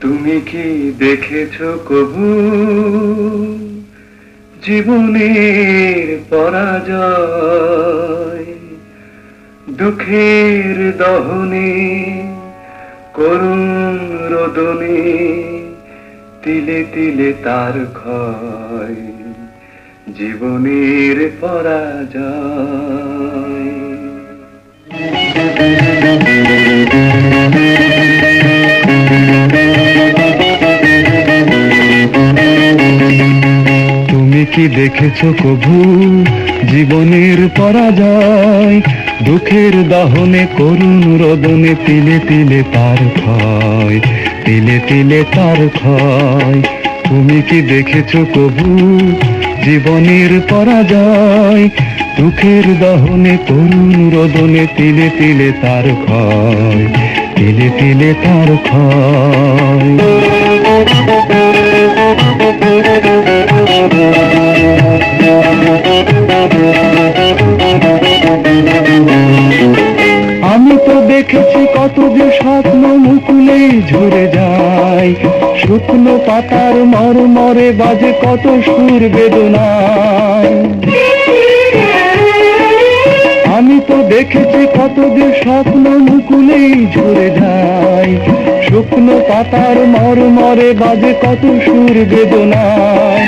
তুমি কি দেখেছ কবু? জীবনের পরাজয়, দুঃখের দহনে, করুণ রোদনে, তিলে তিলে তার ক্ষয়, জীবনের পরাজয়। কি দেখেছ কভু? জীবনের পরাজয়, দুঃখের দহনে, করুণ রদনে, তিলে তিলে তার ক্ষয়, তিলে তিলে তার ক্ষয়। তুমি কি দেখেছ কভু? জীবনের পরাজয়, দুঃখের দহনে, করুণ রদনে, তিলে তিলে তার ক্ষয়, তিলে তিলে তার ক্ষয়। স্বপ্ন মুকুলেই ঝরে যায়, শুকনো পাতার মর মরে বাজে কত সুর বেদনায়। আমি তো দেখেছি কত যে স্বপ্ন মুকুলেই ঝরে যায়, শুকনো পাতার মর মরে বাজে কত সুর বেদনায়।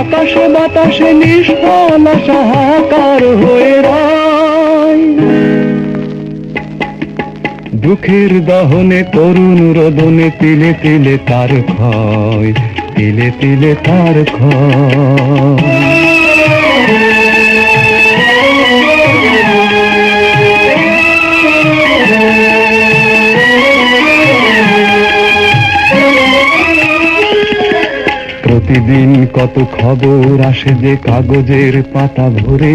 আকাশে বাতাসে নিষ্ফল সাহাকার হয়ে রয় দুঃখের দহনে তরুণ রোদনে তিলে তিলে তার ক্ষয়, তিলে তিলে তার ক্ষয়। প্রতিদিন কত খবর আসে যে কাগজের পাতা ভরে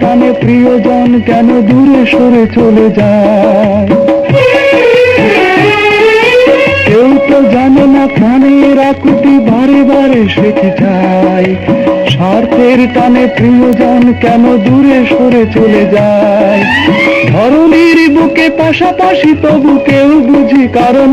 টানে প্রিয়জন কেন দূরে সরে চলে যায়? কেউ তো জানে না প্রাণের আকুতি বারে বারে সে যায়। স্বার্থের টানে প্রিয়জন কেন দূরে সরে চলে যায়? ধরনীর বুকে পাশাপাশি তবু কেউ বুঝি কারণ